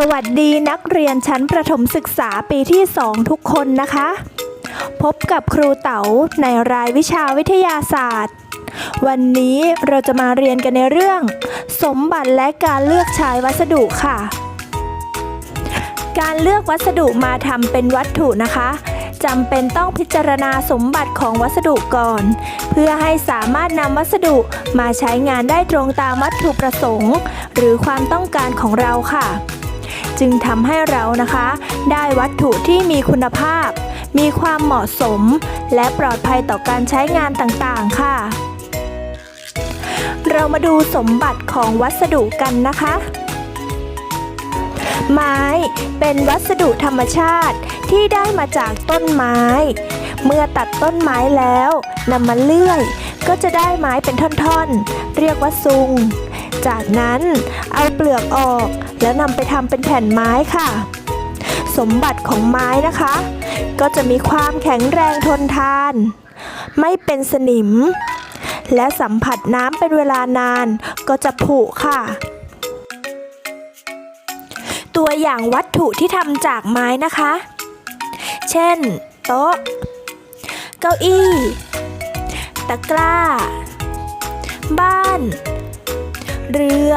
สวัสดีนักเรียนชั้นประถมศึกษาปีที่ 2 ทุกคนนะคะ พบกับครูเต๋าในรายวิชาวิทยาศาสตร์ วันนี้เราจะมาเรียนกันในเรื่อง สมบัติและการเลือกใช้วัสดุค่ะ การเลือกวัสดุมาทำเป็นวัตถุนะคะจำเป็นต้องพิจารณาสมบัติของวัสดุก่อน เพื่อให้สามารถนำวัสดุมาใช้งานได้ตรงตามวัตถุประสงค์ หรือความต้องการของเราค่ะ จึงทำให้เรานะคะ ได้วัตถุที่มีคุณภาพ มีความเหมาะสม และปลอดภัยต่อการใช้งานต่างๆ ค่ะ เรามาดูสมบัติของวัสดุกันนะคะ ไม้เป็นวัสดุธรรมชาติที่ได้มาจากต้นไม้ เมื่อตัดต้นไม้แล้วนำมาเลื่อย ก็จะได้ไม้เป็นท่อนๆ เรียกว่าซุง จากนั้นเอาเปลือกออก แล้วนำไปทำเป็นแผ่นไม้ค่ะ สมบัติของไม้นะคะ ก็จะมีความแข็งแรงทนทาน ไม่เป็นสนิม และสัมผัสน้ำเป็นเวลานานก็จะผุค่ะตัวอย่างวัตถุที่ทำจากไม้นะคะ เช่น โต๊ะ เก้าอี้ ตะกร้า บ้าน เรือ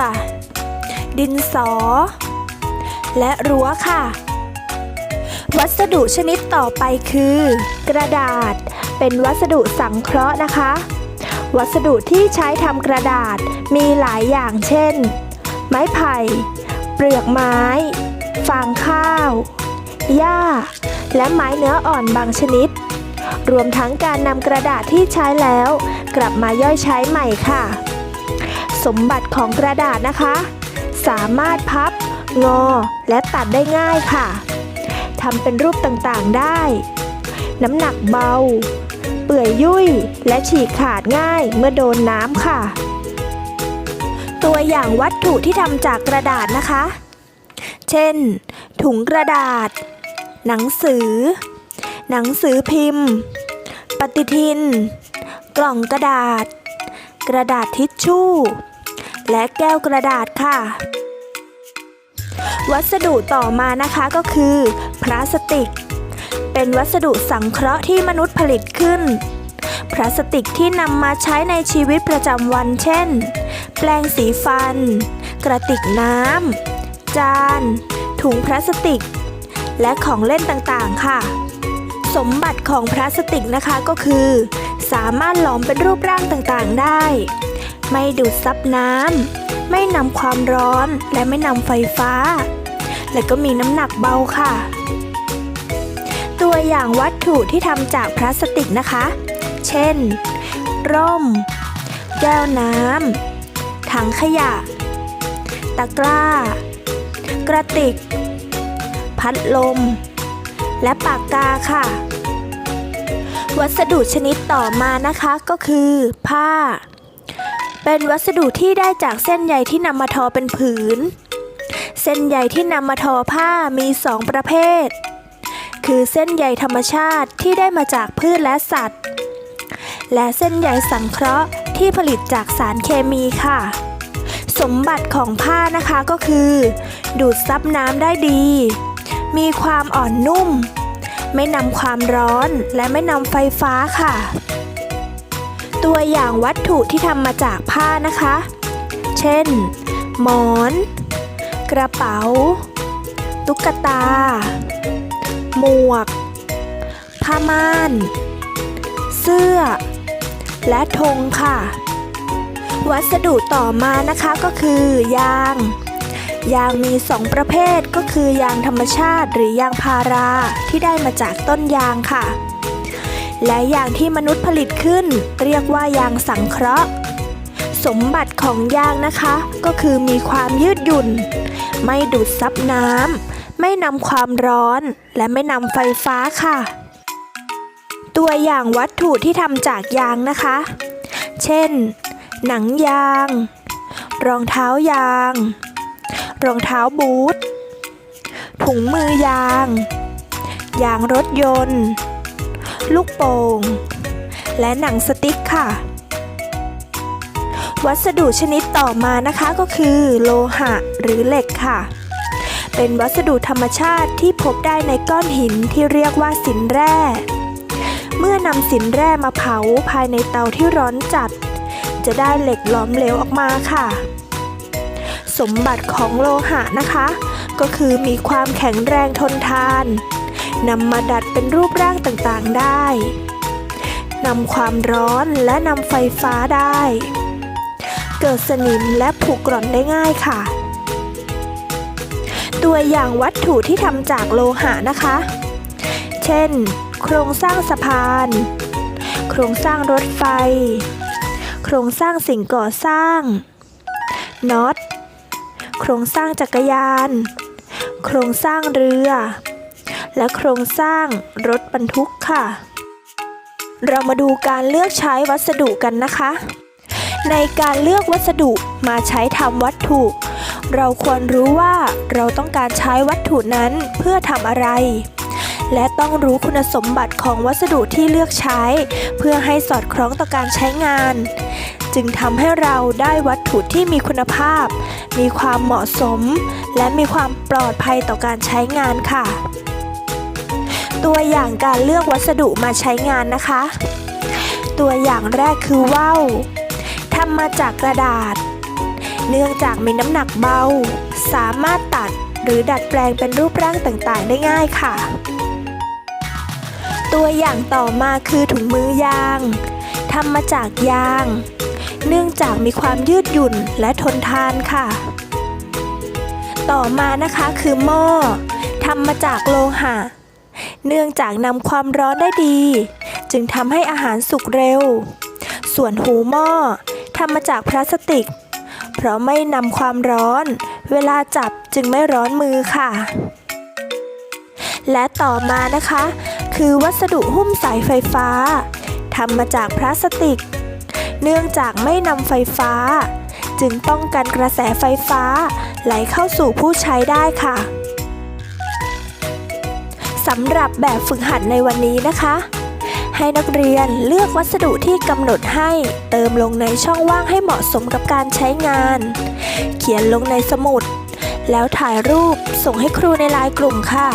ดินสอ และรั้วค่ะ วัสดุชนิดต่อไปคือ กระดาษ เป็นวัสดุสังเคราะห์นะคะ วัสดุที่ใช้ทำกระดาษมีหลายอย่างเช่น ไม้ไผ่ เปลือกไม้ ฟางข้าว หญ้า และไม้เนื้ออ่อนบางชนิดรวมทั้งการนำกระดาษที่ใช้แล้ว กลับมาย่อยใช้ใหม่ค่ะ สมบัติของกระดาษนะคะ สามารถพับ งอ และตัดได้ง่ายค่ะทำเป็นรูปต่างๆได้ น้ำหนักเบา เปื่อยยุ่ย และฉีกขาดง่ายเมื่อโดนน้ำค่ะ ตัวอย่างวัตถุที่ทำจากกระดาษนะคะ เช่น ถุงกระดาษ หนังสือ หนังสือพิมพ์ ปฏิทิน กล่องกระดาษ กระดาษทิชชู่ และแก้วกระดาษค่ะ วัสดุต่อมานะคะก็คือพลาสติก เป็นวัสดุสังเคราะห์ที่มนุษย์ผลิตขึ้น พลาสติกที่นำมาใช้ในชีวิตประจำวัน เช่น แปรงสีฟัน กระติกน้ำ จาน ถุงพลาสติก และของเล่นต่างๆ ค่ะสมบัติของพลาสติกนะคะก็คือ สามารถหลอมเป็นรูปร่างต่างๆได้ ไม่ดูดซับน้ำ ไม่นำความร้อนและไม่นำไฟฟ้า และก็มีน้ำหนักเบาค่ะ ตัวอย่างวัตถุที่ทำจากพลาสติกนะคะ เช่น ร่ม แก้วน้ำ ถังขยะ ตะกร้า กระติก พัดลม และปากกาค่ะวัสดุชนิดต่อมานะคะก็คือ ผ้า เป็นวัสดุที่ได้จากเส้นใยที่นำมาทอเป็นผืน เส้นใยที่นำมาทอผ้ามีสองประเภท คือเส้นใยธรรมชาติที่ได้มาจากพืชและสัตว์ และเส้นใยสังเคราะห์ที่ผลิตจากสารเคมีค่ะ สมบัติของผ้านะคะก็คือ ดูดซับน้ำได้ดี มีความอ่อนนุ่ม ไม่นำความร้อนและไม่นำไฟฟ้าค่ะ ตัวอย่างวัตถุที่ทำมาจากผ้านะคะ เช่น หมอน กระเป๋า ตุ๊กตา หมวก ผ้าม่าน เสื้อ และธงค่ะ วัสดุต่อมานะคะก็คือยาง ยางมีสองประเภทก็คือยางธรรมชาติหรือยางพาราที่ได้มาจากต้นยางค่ะ และยางที่มนุษย์ผลิตขึ้น เรียกว่ายางสังเคราะห์ สมบัติของยางนะคะ ก็คือมีความยืดหยุ่น ไม่ดูดซับน้ำไม่นำความร้อน และไม่นำไฟฟ้าค่ะ ตัวอย่างวัตถุที่ทำจากยางนะคะ เช่น หนังยาง รองเท้ายาง รองเท้าบูทถุงมือยาง ยางรถยนต์ ลูกโป่ง และหนังสติ๊กค่ะ วัสดุชนิดต่อมานะคะก็คือ โลหะหรือเหล็กค่ะ เป็นวัสดุธรรมชาติที่พบได้ในก้อนหินที่เรียกว่าสินแร่ เมื่อนำสินแร่มาเผาภายในเตาที่ร้อนจัด จะได้เหล็กหลอมเหลวออกมาค่ะ สมบัติของโลหะนะคะ ก็คือมีความแข็งแรงทนทาน นำมาดัดเป็นรูปร่างต่างๆได้นำความร้อนและนำไฟฟ้าได้ เกิดสนิมและผุกร่อนได้ง่ายค่ะ ตัวอย่างวัตถุที่ทำจากโลหะนะคะ เช่น โครงสร้างสะพาน โครงสร้างรถไฟ โครงสร้างสิ่งก่อสร้างน็อตโครงสร้างจักรยาน โครงสร้างเรือ และโครงสร้างรถบรรทุกค่ะ เรามาดูการเลือกใช้วัสดุกันนะคะ ในการเลือกวัสดุมาใช้ทำวัตถุ เราควรรู้ว่าเราต้องการใช้วัตถุนั้นเพื่อทำอะไร และต้องรู้คุณสมบัติของวัสดุที่เลือกใช้ เพื่อให้สอดคล้องต่อการใช้งาน จึงทำให้เราได้วัตถุที่มีคุณภาพ มีความเหมาะสม และมีความปลอดภัยต่อการใช้งานค่ะ ตัวอย่างการเลือกวัสดุมาใช้งานนะคะ ตัวอย่างแรกคือว่าวทำมาจากกระดาษ เนื่องจากมีน้ำหนักเบา สามารถตัดหรือดัดแปลงเป็นรูปร่างต่างๆ ได้ง่ายค่ะ ตัวอย่างต่อมาคือถุงมือยางทำมาจากยาง เนื่องจากมีความยืดหยุ่นและทนทานค่ะ ต่อมานะคะคือหม้อทำมาจากโลหะ เนื่องจากนำความร้อนได้ดี จึงทำให้อาหารสุกเร็ว ส่วนหูหม้อทำมาจากพลาสติก เพราะไม่นำความร้อน เวลาจับจึงไม่ร้อนมือค่ะ และต่อมานะคะ คือวัสดุหุ้มสายไฟฟ้าทำมาจากพลาสติก เนื่องจากไม่นำไฟฟ้า จึงป้องกันกระแสไฟฟ้าไหลเข้าสู่ผู้ใช้ได้ค่ะ สำหรับแบบฝึกหัดในวันนี้นะคะ ให้นักเรียนเลือกวัสดุที่กำหนดให้ เติมลงในช่องว่างให้เหมาะสมกับการใช้งาน เขียนลงในสมุด แล้วถ่ายรูปส่งให้ครูในไลน์กลุ่มค่ะ